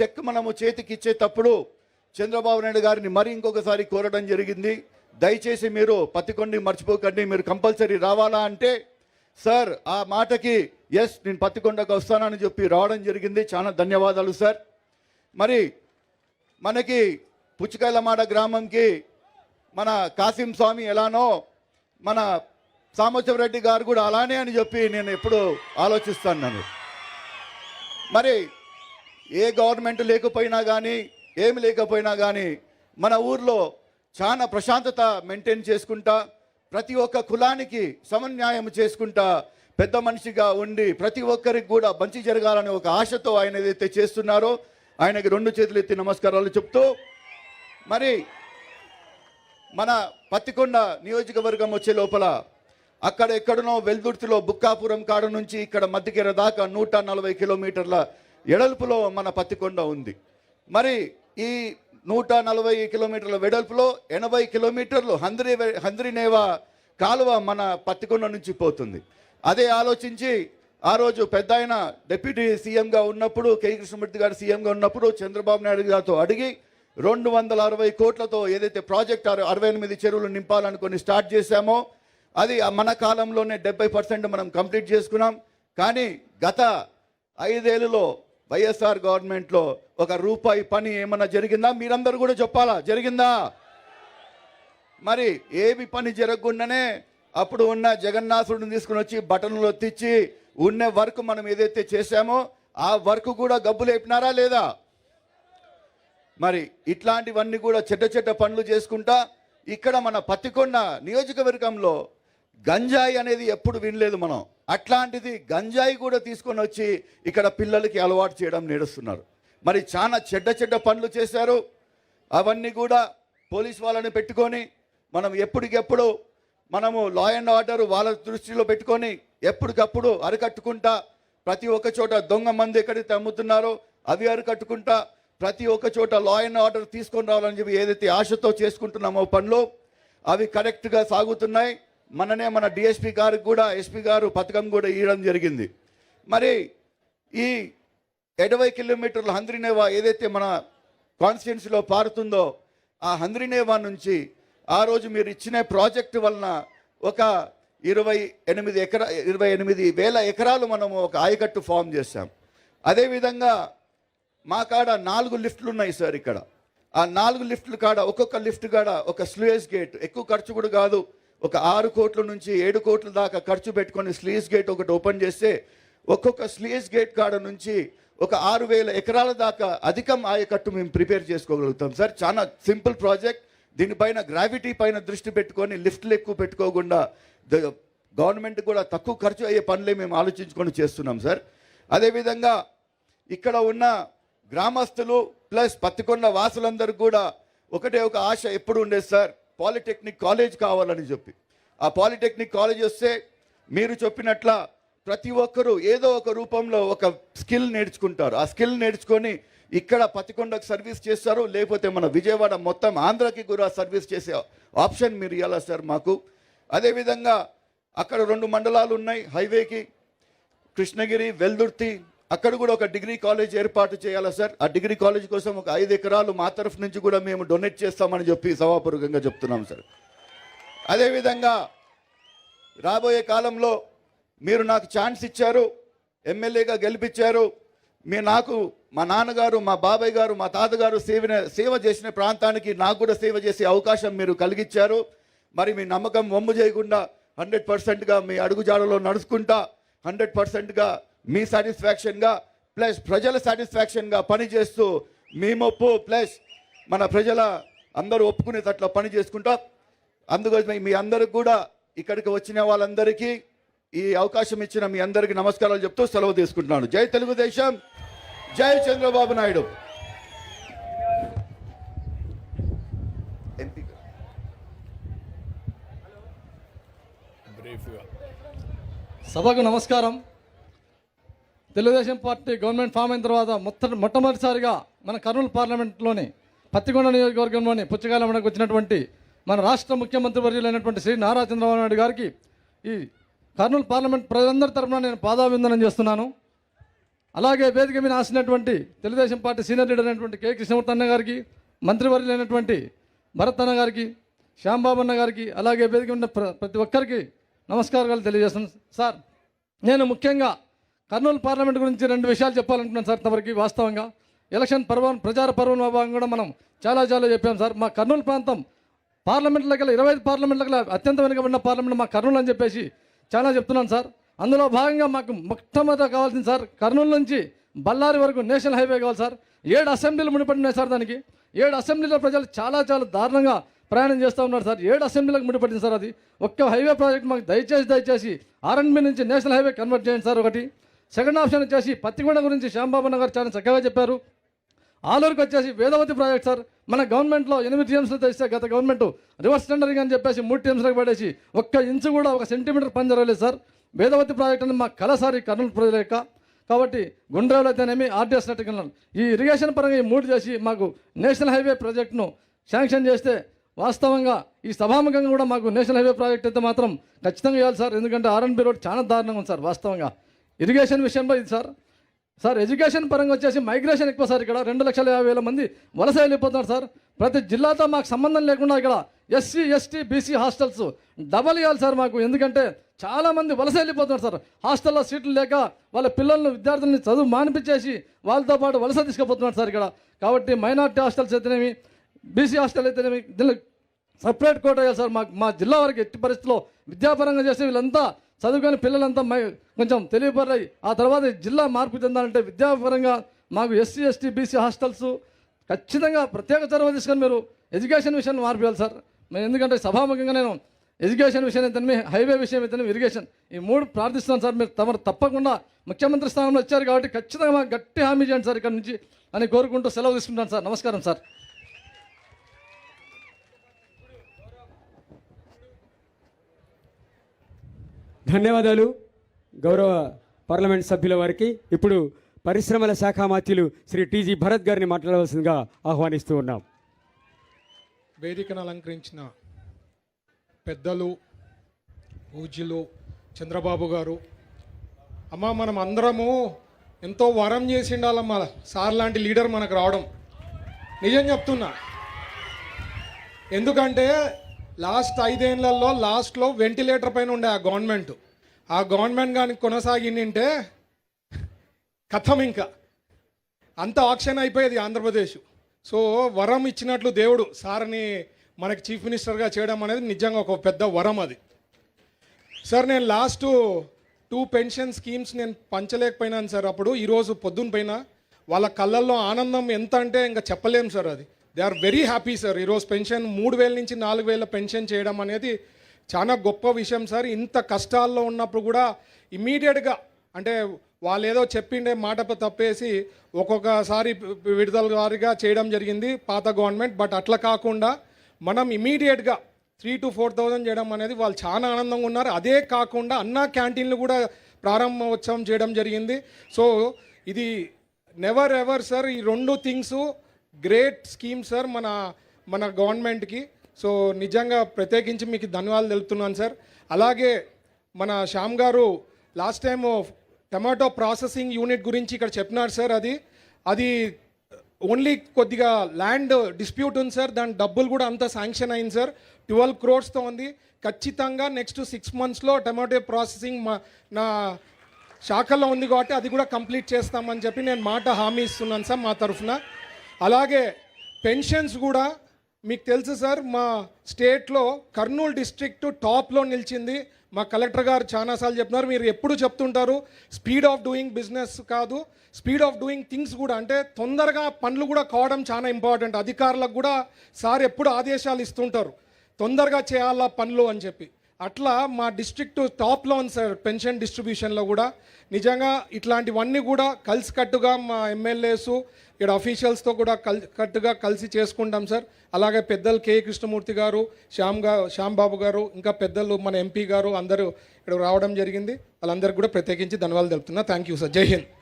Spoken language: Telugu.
చెక్ మనము చేతికి ఇచ్చేటప్పుడు చంద్రబాబు నాయుడు గారిని మరి ఇంకొకసారి కోరడం జరిగింది. దయచేసి మీరు పత్తికొండి మర్చిపోకండి. మీరు కంపల్సరీ రావాలా అంటే సార్ ఆ మాటకి ఎస్ నేను పత్తికొండకు వస్తానని చెప్పి రావడం జరిగింది. చాలా ధన్యవాదాలు సార్. మరి మనకి పుచ్చకాయలమాడ గ్రామంకి మన కాసిం స్వామి ఎలానో మన సామోత్సవరెడ్డి గారు కూడా అలానే అని చెప్పి నేను ఎప్పుడు ఆలోచిస్తాను నన్ను. మరి ఏ గవర్నమెంట్ లేకపోయినా కానీ ఏమి లేకపోయినా కానీ మన ఊర్లో చాలా ప్రశాంతత మెయింటైన్ చేసుకుంటా ప్రతి ఒక్క కులానికి సమన్యాయం చేసుకుంటా పెద్ద మనిషిగా ఉండి ప్రతి ఒక్కరికి కూడా మంచి జరగాలని ఒక ఆశతో ఆయన ఏదైతే చేస్తున్నారో ఆయనకి రెండు చేతులు ఎత్తి నమస్కారాలు చెప్తూ మరి మన పత్తికొండ నియోజకవర్గం వచ్చే లోపల అక్కడ ఎక్కడనో వెల్దుర్తిలో బుక్కాపురం కాడ నుంచి ఇక్కడ మధ్యకెర దాకా నూట నలభై కిలోమీటర్ల ఎడల్పులో మన పత్తికొండ ఉంది. మరి ఈ నూట నలభై కిలోమీటర్ల వెడల్పులో ఎనభై కిలోమీటర్లు హంద్రి హంద్రినేవా కాలువ మన పత్తికొండ నుంచి పోతుంది. అదే ఆలోచించి ఆ రోజు పెద్ద ఆయన డిప్యూటీ సీఎంగా ఉన్నప్పుడు కె. కృష్ణమూర్తి గారు సీఎంగా ఉన్నప్పుడు చంద్రబాబు నాయుడు గారితో అడిగి రెండు వందల అరవై కోట్లతో ఏదైతే ప్రాజెక్ట్ అరవై ఎనిమిది చెరువులు నింపాలనుకొని స్టార్ట్ చేశామో అది ఆ మన కాలంలోనే డెబ్బై పర్సెంట్ మనం కంప్లీట్ చేసుకున్నాం. కానీ గత ఐదేళ్ళలో వైఎస్ఆర్ గవర్నమెంట్లో ఒక రూపాయి పని ఏమన్నా జరిగిందా? మీరందరూ కూడా చెప్పాలా? జరిగిందా? మరి ఏమి పని జరగకుండానే అప్పుడు ఉన్న జగన్నాథుడిని తీసుకుని వచ్చి బటన్లు ఒత్తిచ్చి ఉన్న వర్క్ మనం ఏదైతే చేశామో ఆ వర్క్ కూడా గబ్బు లేపినారా లేదా? మరి ఇట్లాంటివన్నీ కూడా చెడ్డ చెడ్డ పనులు చేసుకుంటా ఇక్కడ మన పత్తికొండ నియోజకవర్గంలో గంజాయి అనేది ఎప్పుడు వినలేదు మనం. అట్లాంటిది గంజాయి కూడా తీసుకొని వచ్చి ఇక్కడ పిల్లలకి అలవాటు చేయడం నేడుస్తున్నారు మరి చాలా చెడ్డ చెడ్డ పనులు చేశారు. అవన్నీ కూడా పోలీస్ వాళ్ళని పెట్టుకొని మనం ఎప్పటికెప్పుడు మనము లా అండ్ ఆర్డర్ వాళ్ళ దృష్టిలో పెట్టుకొని ఎప్పటికప్పుడు అరికట్టుకుంటా ప్రతి ఒక్క చోట దొంగ మంది ఎక్కడైతే అమ్ముతున్నారో అవి అరికట్టుకుంటా ప్రతి ఒక్క చోట లా అండ్ ఆర్డర్ తీసుకొని రావాలని చెప్పి ఏదైతే ఆశతో చేసుకుంటున్నామో పనులు అవి కరెక్ట్గా సాగుతున్నాయి. మననే మన డిఎస్పి గారికి కూడా ఎస్పీ గారు పథకం కూడా ఇవ్వడం జరిగింది. మరి ఈ ఎడవై కిలోమీటర్ల హంద్రినేవా ఏదైతే మన కాన్స్టిట్యున్సీలో పారుతుందో ఆ హంద్రినేవా నుంచి ఆ రోజు మీరు ఇచ్చిన ప్రాజెక్టు వలన ఒక ఇరవై ఎనిమిది ఎకరా ఇరవై ఎనిమిది వేల ఎకరాలు మనము ఒక ఆయకట్టు ఫామ్ చేశాం. అదేవిధంగా మా కాడ నాలుగు లిఫ్ట్లు ఉన్నాయి సార్ ఇక్కడ. ఆ నాలుగు లిఫ్ట్లు కాడ ఒక్కొక్క లిఫ్ట్ కాడ ఒక స్లూయేజ్ గేట్. ఎక్కువ ఖర్చు కూడా కాదు. ఒక ఆరు కోట్ల నుంచి ఏడు కోట్ల దాకా ఖర్చు పెట్టుకొని స్లీజ్ గేట్ ఒకటి ఓపెన్ చేస్తే ఒక్కొక్క స్లీజ్ గేట్ కాడ నుంచి ఒక ఆరు వేల ఎకరాల దాకా అధికం ఆయకట్టు మేము ప్రిపేర్ చేసుకోగలుగుతాం. సార్ చాలా సింపుల్ ప్రాజెక్ట్. దీనిపైన గ్రావిటీ పైన దృష్టి పెట్టుకొని లిఫ్ట్లు ఎక్కువ పెట్టుకోకుండా గవర్నమెంట్ కూడా తక్కువ ఖర్చు అయ్యే పనులే మేము ఆలోచించుకొని చేస్తున్నాం సార్. అదేవిధంగా ఇక్కడ ఉన్న గ్రామస్తులు ప్లస్ పత్తికొండ వాసులందరూ కూడా ఒకటే ఒక ఆశ ఎప్పుడు ఉండేది సార్? పాలిటెక్నిక్ కాలేజ్ కావాలని చెప్పి. ఆ పాలిటెక్నిక్ కాలేజ్ వస్తే మీరు చెప్పినట్ల ప్రతి ఒక్కరూ ఏదో ఒక రూపంలో ఒక స్కిల్ నేర్చుకుంటారు. ఆ స్కిల్ నేర్చుకొని ఇక్కడ పతికొండకు సర్వీస్ చేస్తారు. లేకపోతే మన విజయవాడ మొత్తం ఆంధ్రాకి కూడా సర్వీస్ చేసే ఆప్షన్ మీరు ఇవ్వాలా సార్ మాకు? అదేవిధంగా అక్కడ రెండు మండలాలు ఉన్నాయి. హైవేకి కృష్ణగిరి వెల్దుర్తి అక్కడ కూడా ఒక డిగ్రీ కాలేజ్ ఏర్పాటు చేయాలా సార్? ఆ డిగ్రీ కాలేజ్ కోసం ఒక ఐదు ఎకరాలు మా తరఫు నుంచి కూడా మేము డొనేట్ చేస్తామని చెప్పి సభాపూర్వకంగా చెప్తున్నాం సార్. అదేవిధంగా రాబోయే కాలంలో మీరు నాకు ఛాన్స్ ఇచ్చారు ఎమ్మెల్యేగా గెలిపించారు. మీ నాకు మా నాన్నగారు మా బాబాయ్ గారు మా తాతగారు సేవ సేవ చేసిన ప్రాంతానికి నాకు కూడా సేవ చేసే అవకాశం మీరు కలిగించారు మరి మీ నమ్మకం వమ్ము చేయకుండా హండ్రెడ్ పర్సెంట్గా మీ అడుగుజాడలో నడుచుకుంటా హండ్రెడ్ పర్సెంట్గా మీ సాటిస్ఫాక్షన్గా ప్లస్ ప్రజల సాటిస్ఫాక్షన్గా పనిచేస్తూ మీ మొప్పు ప్లస్ మన ప్రజల అందరూ ఒప్పుకునేటట్ల పని చేసుకుంటాం అందుకోసమే మీ అందరికి కూడా ఇక్కడికి వచ్చిన వాళ్ళందరికీ ఈ అవకాశం ఇచ్చిన మీ అందరికీ నమస్కారాలు చెప్తూ సెలవు తీసుకుంటున్నాను. జై తెలుగుదేశం జై చంద్రబాబు నాయుడు. సభకు నమస్కారం. తెలుగుదేశం పార్టీ గవర్నమెంట్ ఫామ్ అయిన తర్వాత మొత్త మొట్టమొదటిసారిగా మన కర్నూలు పార్లమెంట్లోని పత్తికొండ నియోజకవర్గంలోని పుచ్చకాయలమ్మకు వచ్చినటువంటి మన రాష్ట్ర ముఖ్యమంత్రి వర్యులైనటువంటి శ్రీ నారా చంద్రబాబు నాయుడు గారికి ఈ కర్నూలు పార్లమెంట్ ప్రజలందరి తరఫున నేను పాదాభివందనం చేస్తున్నాను. అలాగే వేదిక మీద ఆసినటువంటి తెలుగుదేశం పార్టీ సీనియర్ లీడర్ అయినటువంటి కె. కృష్ణమూర్తి అన్న గారికి మంత్రివర్యులైనటువంటి భరత్ అన్న గారికి శ్యాంబాబు అన్న గారికి అలాగే వేదిక ఉన్న ప్ర- ప్రతి ఒక్కరికి నమస్కారాలు తెలియజేస్తున్నాను. సార్ నేను ముఖ్యంగా కర్నూలు పార్లమెంట్ గురించి రెండు విషయాలు చెప్పాలనుకున్నాను సార్ తమరికి వాస్తవంగా. ఎలక్షన్ పర్వం ప్రచార పర్వం భాగంగా కూడా మనం చాలా చాలా చెప్పాం సార్. మా కర్నూలు ప్రాంతం పార్లమెంట్లో గల ఇరవై ఐదు పార్లమెంట్ల గల అత్యంత వెనుకబడిన పార్లమెంట్ మా కర్నూలు అని చెప్పేసి చాలా చెప్తున్నాను సార్. అందులో భాగంగా మాకు మొట్టమొదట కావాల్సింది సార్ కర్నూలు నుంచి బళ్ళారి వరకు నేషనల్ హైవే కావాలి సార్. ఏడు అసెంబ్లీలు ముడిపడినాయి సార్ దానికి. ఏడు అసెంబ్లీలో ప్రజలు చాలా చాలా దారుణంగా ప్రయాణం చేస్తూ ఉన్నారు సార్. ఏడు అసెంబ్లీలకు ముడిపడింది సార్ అది. ఒక్క హైవే ప్రాజెక్ట్ మాకు దయచేసి దయచేసి ఆర్ఎన్బి నుంచి నేషనల్ హైవే కన్వర్ట్ చేయండి సార్ ఒకటి. సెకండ్ ఆప్షన్ వచ్చేసి పత్తికొండ గురించి శ్యాంబాబు గారు చాలా చక్కగా చెప్పారు. ఆలూరుకి వచ్చేసి వేదవతి ప్రాజెక్ట్ సార్. మన గవర్నమెంట్లో ఎనిమిది టీఎంస్లు తెస్తే గత గవర్నమెంట్ రివర్స్ టెండరింగ్ అని చెప్పేసి మూడు టీఎంస్లకు పడేసి ఒక్క ఇంచు కూడా ఒక సెంటీమీటర్ పని జరగలేదు సార్. వేదవతి ప్రాజెక్ట్ అని మా కలసారి కర్నూలు ప్రజల యొక్క. కాబట్టి గుండ్రేవులు అయితేనేమి ఆర్టీఎస్ నెట్టికల్ ఈ ఇరిగేషన్ పరంగా ఈ మూడు చేసి మాకు నేషనల్ హైవే ప్రాజెక్టును శాంక్షన్ చేస్తే వాస్తవంగా ఈ సభాముఖంగా కూడా మాకు నేషనల్ హైవే ప్రాజెక్ట్ అయితే మాత్రం ఖచ్చితంగా ఇవ్వాలి సార్. ఎందుకంటే ఆర్ఎన్బి రోడ్ చాలా దారుణంగా ఉంది సార్ వాస్తవంగా. ఇరిగేషన్ విషయంలో ఇది సార్ సార్ ఎడ్యుకేషన్ పరంగా వచ్చేసి మైగ్రేషన్ ఎక్కువ సార్ ఇక్కడ. రెండు లక్షల యాభై వేల మంది వలస వెళ్ళిపోతున్నారు సార్ ప్రతి జిల్లాతో మాకు సంబంధం లేకుండా ఇక్కడ SC ST BC hostels double ఇవ్వాలి సార్ మాకు. ఎందుకంటే చాలామంది వలస వెళ్ళిపోతున్నారు సార్ హాస్టల్లో సీట్లు లేక వాళ్ళ పిల్లలను విద్యార్థుల్ని చదువు మానిపించేసి వాళ్ళతో పాటు వలస తీసుకుపోతున్నారు సార్ ఇక్కడ. కాబట్టి మైనార్టీ హాస్టల్స్ అయితేనేమి బీసీ హాస్టల్ అయితేనేమి దీనికి సపరేట్ కోట సార్ మా మా జిల్లా వారికి ఎట్టి పరిస్థితుల్లో విద్యాపరంగా చేసే వీళ్ళంతా చదువుకొని పిల్లలంతా మై కొంచెం తెలియపరాయి ఆ తర్వాత జిల్లా మార్పు చెందాలంటే విద్యాపరంగా మాకు ఎస్సీ ఎస్టీ బీసీ హాస్టల్స్ ఖచ్చితంగా ప్రత్యేక చొరవ తీసుకొని మీరు ఎడ్యుకేషన్ విషయాన్ని మార్పియాలి సార్. మేము ఎందుకంటే సభాముఖంగా నేను ఎడ్యుకేషన్ విషయం అయితేనే హైవే విషయం అయితేనే ఇరిగేషన్ ఈ మూడు ప్రార్థిస్తున్నాను సార్. మీరు తమరు తప్పకుండా ముఖ్యమంత్రి స్థానంలో వచ్చారు కాబట్టి ఖచ్చితంగా మాకు గట్టి హామీ చేయండి సార్ ఇక్కడ నుంచి అని కోరుకుంటూ సెలవు తీసుకుంటాను సార్. నమస్కారం సార్. ధన్యవాదాలు. గౌరవ పార్లమెంట్ సభ్యుల వారికి ఇప్పుడు పరిశ్రమల శాఖ మాత్యులు శ్రీ టీజీ భరత్ గారిని మాట్లాడవలసిందిగా ఆహ్వానిస్తూ ఉన్నాం. వేదికను అలంకరించిన పెద్దలు పూజ్యులు చంద్రబాబు గారు అమ్మ మనం అందరము ఎంతో వరం చేసి ఉండాలమ్మా సార్ లాంటి లీడర్ మనకు రావడం. నిజం చెప్తున్నా. ఎందుకంటే లాస్ట్ ఐదేళ్ళలో లాస్ట్లో వెంటిలేటర్ పైన ఉండే ఆ గవర్నమెంట్. ఆ గవర్నమెంట్ కానీ కొనసాగిందంటే కథం ఇంకా. అంత ఆక్షన్ అయిపోయేది ఆంధ్రప్రదేశ్. సో వరం ఇచ్చినట్లు దేవుడు సార్ని మనకి చీఫ్ మినిస్టర్గా చేయడం అనేది నిజంగా ఒక పెద్ద వరం అది. సార్ నేను లాస్ట్ టూ పెన్షన్ స్కీమ్స్ నేను పంచలేకపోయినాను సార్. అప్పుడు ఈరోజు పొద్దున్న పైన వాళ్ళ కళ్ళల్లో ఆనందం ఎంత అంటే ఇంకా చెప్పలేము సార్ అది. They are very happy sir ఈరోజు పెన్షన్ మూడు వేల నుంచి నాలుగు వేల పెన్షన్ చేయడం అనేది చాలా గొప్ప విషయం సార్ ఇంత కష్టాల్లో ఉన్నప్పుడు కూడా ఇమీడియట్గా అంటే వాళ్ళు ఏదో చెప్పిండే మాట తప్పేసి ఒక్కొక్కసారి విడుదల వారిగా చేయడం జరిగింది పాత గవర్నమెంట్. బట్ అట్లా కాకుండా మనం ఇమీడియట్గా త్రీ టు ఫోర్ థౌజండ్ చేయడం అనేది వాళ్ళు చాలా ఆనందంగా ఉన్నారు. అదే కాకుండా అన్నా క్యాంటీన్లు కూడా ప్రారంభోత్సవం చేయడం జరిగింది. సో ఇది నెవర్ ఎవర్ సార్ ఈ రెండు థింగ్స్ గ్రేట్ స్కీమ్ సార్ మన మన గవర్నమెంట్కి. సో నిజంగా ప్రత్యేకించి మీకు ధన్యవాదాలు తెలుపుతున్నాను సార్. అలాగే మన శ్యామ్ గారు last time tomato processing unit గురించి ఇక్కడ చెప్పినారు సార్ అది. అది ఓన్లీ కొద్దిగా ల్యాండ్ డిస్ప్యూట్ ఉంది సార్. దాని డబ్బులు కూడా అంతా శాంక్షన్ అయింది సార్. ట్వెల్వ్ క్రోర్స్తో ఉంది. ఖచ్చితంగా నెక్స్ట్ సిక్స్ మంత్స్లో టమాటో ప్రాసెసింగ్ మా నా శాఖలో ఉంది కాబట్టి అది కూడా కంప్లీట్ చేస్తామని చెప్పి నేను మాట హామీ ఇస్తున్నాను సార్ మా తరఫున. అలాగే పెన్షన్స్ కూడా మీకు తెలుసు సార్ మా స్టేట్లో కర్నూలు డిస్ట్రిక్ట్ టాప్లో నిలిచింది. మా కలెక్టర్ గారు చాలాసార్లు చెప్తున్నారు మీరు ఎప్పుడు చెప్తుంటారు స్పీడ్ ఆఫ్ డూయింగ్ బిజినెస్ కాదు స్పీడ్ ఆఫ్ డూయింగ్ థింగ్స్ కూడా అంటే తొందరగా పనులు కూడా కావడం చాలా ఇంపార్టెంట్ అధికారులకు కూడా సార్ ఎప్పుడు ఆదేశాలు ఇస్తుంటారు తొందరగా చేయాలా పనులు అని చెప్పి. అట్లా మా డిస్ట్రిక్ట్ టాప్లో ఉంది సార్ పెన్షన్ డిస్ట్రిబ్యూషన్లో కూడా నిజంగా ఇట్లాంటివన్నీ కూడా కలిసికట్టుగా మా ఎమ్మెల్యేస్ ఇక్కడ అఫీషియల్స్తో కూడా కల్ కట్టుగా కలిసి చేసుకుంటాం సార్. అలాగే పెద్దలు కే. కృష్ణమూర్తి గారు శ్యామ్గా శ్యామ్ బాబు గారు ఇంకా పెద్దలు మన ఎంపీ గారు అందరూ ఇక్కడ రావడం జరిగింది. వాళ్ళందరికీ కూడా ప్రత్యేకించి ధన్యవాదాలు తెలుపుతున్నా. థ్యాంక్ యూ సార్ జై హింద్.